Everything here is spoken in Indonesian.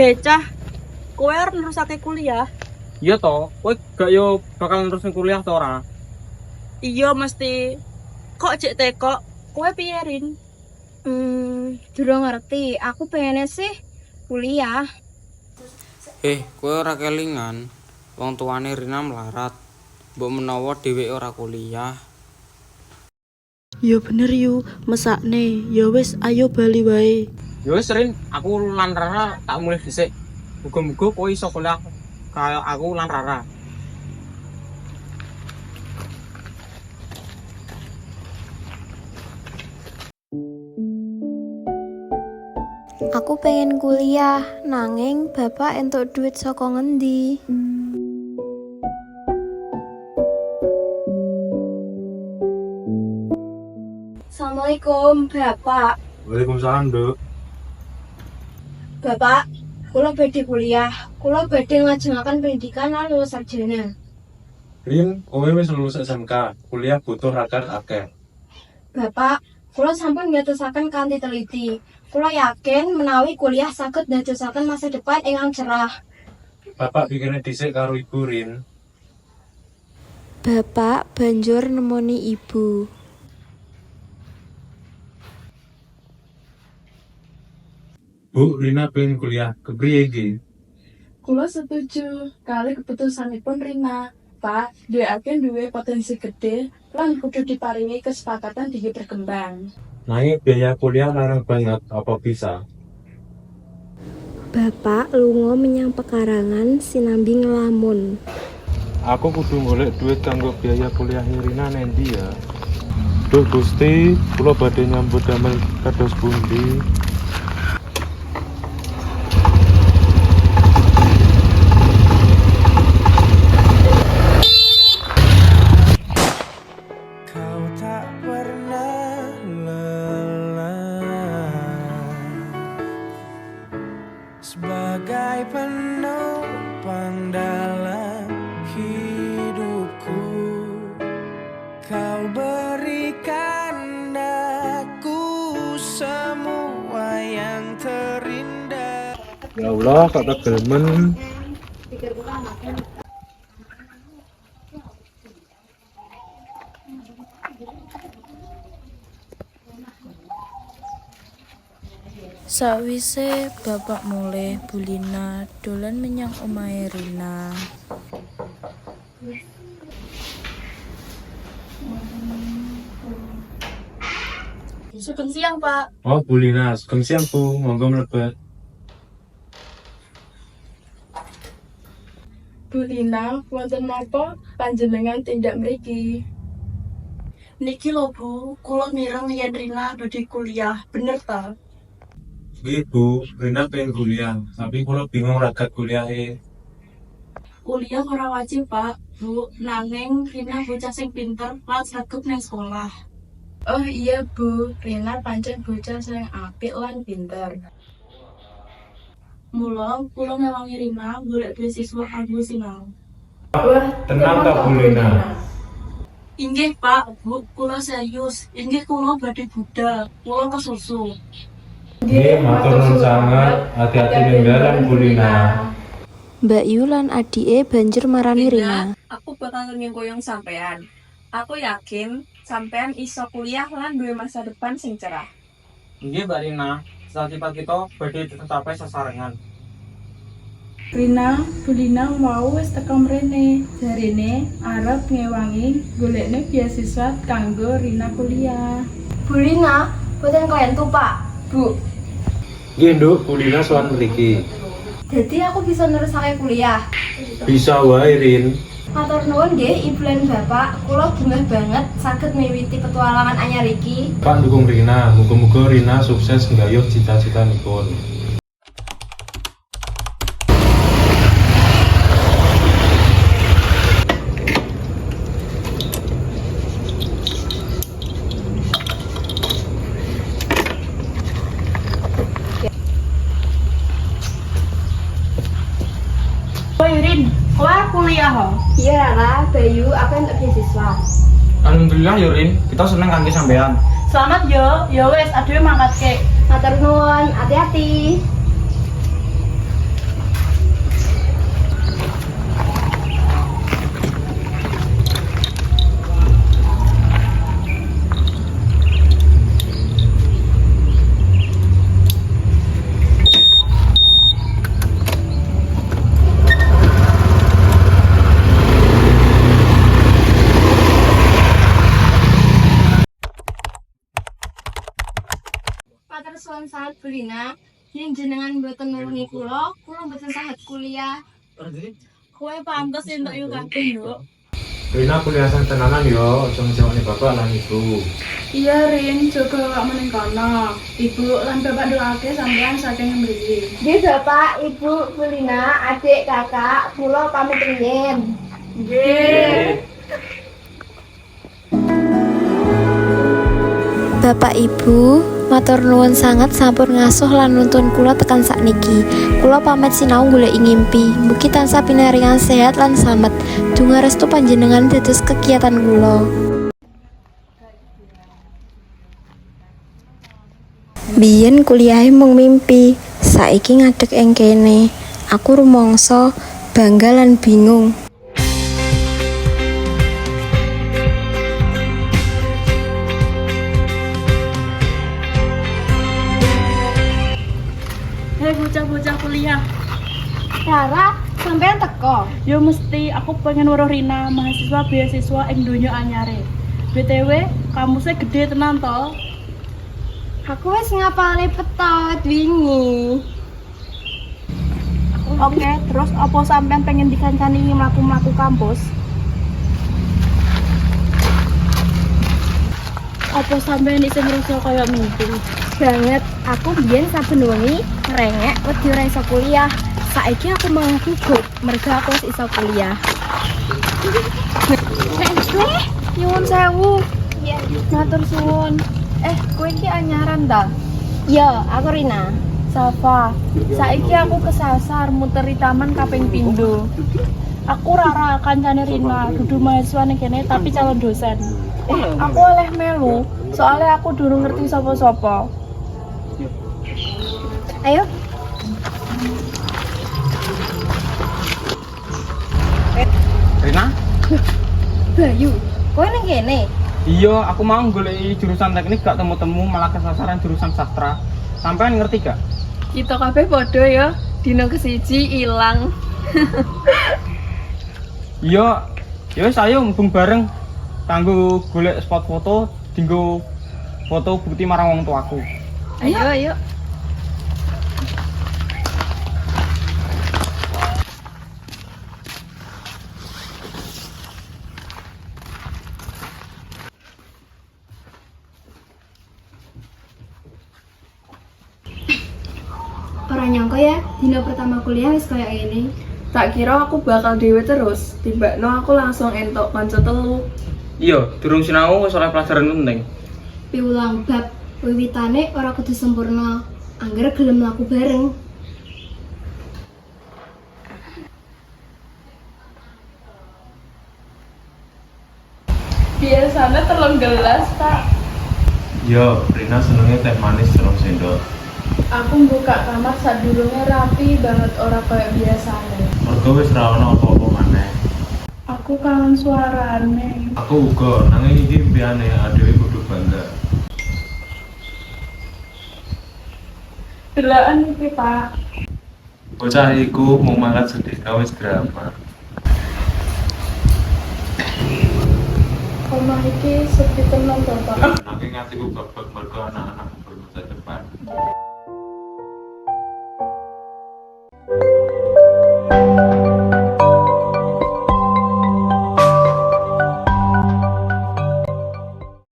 cah, kowe arep nerusake kuliah? Iya toh, kowe gak yo bakal nerusin kuliah to ora? Iya mesti. Kok cek tekok, kowe piye Rin? Hmm, durung ngerti. Aku pengennya sih kuliah. Eh, kowe ora kelingan. Wong tuane Rina melarat. Mbok menawa dhewek ora kuliah. Yo bener yu, mesakne. Yo wis ayo bali wae. Ya wis Rin, aku lan Rara tak mulai dhisik. Muga-muga kowe iso kuliah kaya aku lan Rara. Aku pengen kuliah, nanging bapak entuk duit saka ngendi? Assalamualaikum, Bapak. Waalaikumsalam, Dok. Bapak, kula badhe kuliah. Kula badhe nglajengaken pendidikan lan lulus sarjana. Rin, kowe wis lulus SMK, kuliah butuh rakat akeh. Bapak, kula sampun ngatosaken kanthi teliti. Kula yakin menawi kuliah saged ndadosaken masa depan ingkang cerah. Bapak pikirnya dhisik karo Ibu Rin. Bapak banjur nemoni ibu. Bu, Rina pengen kuliah, kepriye iki? Kulo setuju kali keputusanipun Rina. Pak, dheweke duwe potensi gede lan kudu diparingi kesepakatan digi berkembang. Nanging biaya kuliah larang banget, apa bisa? Bapak lunga menyang pekarangan sinambi ngelamun. Aku kudu golek duit kanggo biaya kuliah Rina nendi ya. Duh Gusti, kula badhe nyambut damel kados pundi? Kau berikan aku semua yang terindah Ya Allah, kata gelmen. Sakwise bapak mulai Bulina dolan menyang omahe Rina. Sugeng siang, Pak. Oh, Bu Lina, sugeng siang Bu, monggo mlebet. Bu Lina, wonten napa panjenengan tindak mriki? Niki lho, Bu. Kula mireng yen Rina badhe kuliah. Bener ta? Nggih Bu, Rina pengen kuliah, tapi kula bingung ragat kuliahe. Kuliah ora wajib, Pak. Bu, nanging Rina bocah sing pinter lan sregep ning sekolah. Oh iya Bu, Rina pancen bocah sing apik lan pinter. Mula kula ngewangi Rina golek beasiswa kanggo sinau. Tenang tak Bu Lina? Inggih, Pak. Bu, kula serius. Inggih kula badhe budal. Kula kesusu. Nggih, matur nuwun sanget, hati-hati ning dalan Bu Lina. Mbak Yu lan adike banjur marani Rina. aku bakal ngenyeng koyong sampean. Aku yakin sampean iso kuliah lan duwe masa depan sing cerah. Nggih, Mbak Rina. Cita-cita kita badhe tercapai sesarengan. Rina, Bu Lina mau wis teko mrene. Jarine arep ngewangi golekne beasiswa kanggo Rina kuliah. Bu Rina, boten kalian tuh Pak. Bu, Nggih, Nduk, Bu Lina sowan mriki. jadi aku bisa nerusake kuliah. Bisa wae, Rin. Matur nuwun nggih Ibu lan Bapak, kula bungah banget saged miwiti petualangan anyar iki. Pak dukung Rina, muga-muga Rina sukses nggayuh cita-citanipun. Woi, Rin. Kowe kuliah ho? Iya Rara, Bayu, aku untuk beasiswa. Alhamdulillah yo Rin, kita seneng kangge sampean. Selamat yo. Ya wis, adewe mangkat ke. Matur nuwun, hati-hati. Suwun sangat Bulina, yen jenengan mboten nulungi kula, kula mboten saged kuliah. Kowe pantes entuk yuk kabeh, Nduk. Rina kuliah sing tenanan yo, aja ngejawani bapak lan ibu. Iya Rin, coba awak meneng kono. Ibu lan bapak doake sampean saking mriki. Nggih, Bapak, Ibu, Bulina, adik, kakak, kula pamit riyin. Bapak Ibu, matur nuwun sangat sampun ngasuh lan nuntun kula tekan sakniki. Kula pamit sinau golek ngimpi. Mugi tansah pinaringan sehat lan slamet. Dunga restu panjenengan dados kegiatan kula. Biyen kuliahe mung mimpi, saiki ngadeg ing kene. Aku rumangsa bangga lan bingung. Kuliah. Rara, sampean teko. Yo mesti aku pengen weruh Rina mahasiswa beasiswa ing donya anyare. BTW, kampusnya gede tenan to. Aku wis ngapalne petot wingi. Oke, terus apa sampean pengen dikancani mlaku-mlaku kampus? Apa sampean iso ngerasa kaya mimpi? Banget, aku biyen saben wengi ngrengek wedi ora iso kuliah. Saiki aku malah gugup, mergo aku wis iso kuliah. Eh, nyuwun sewu. Iya, matur suwun. Eh, kowe iki anyaran ta? Iya, aku Rina. Safa, saiki aku kesasar muteri taman kaping pindho. Aku Rara kancane Rina, dudu mahasiswa ning kene tapi calon dosen. Eh, aku oleh melu, soalnya aku durung ngerti sapa-sapa. Ayo, Rina? Bayu. Kowe ning kene. Iya, aku mau golek jurusan teknik gak temu-temu malah kesasaran jurusan sastra. Sampean ngerti gak? Kita kabeh padha ya, dina kesiji ilang. Iya, ya wis ayo mumpung bareng kanggo golek spot foto dinggo foto bukti marang wong tuaku. Ayo, ayo. Ora nyangka ya, dina pertama kuliah wis kaya ngene. Tak kira aku bakal dewe terus, tiba-no aku langsung entok kanca telu. Iya, durung sinau wis oleh pelajaran penting. Piulang bab wiwitane ora kudu sempurna. Angger gelem mlaku bareng. Biasanya telung gelas, Pak. Yo, Rina senengnya teh manis serong sendok. Aku buka kamar sadurunge rapi banget ora kayak biasanya. Mergo wis ra ono apa-apa maneh. Aku kangen suarane. Aku uga, nanging iki impiane adewe kudu bangga. Delaan iki, Pak. Bocah iku mau mangkat sedina wis drama. Omah iki sepi tenan to, Pak. Nanging atiku babak mergo anak-anak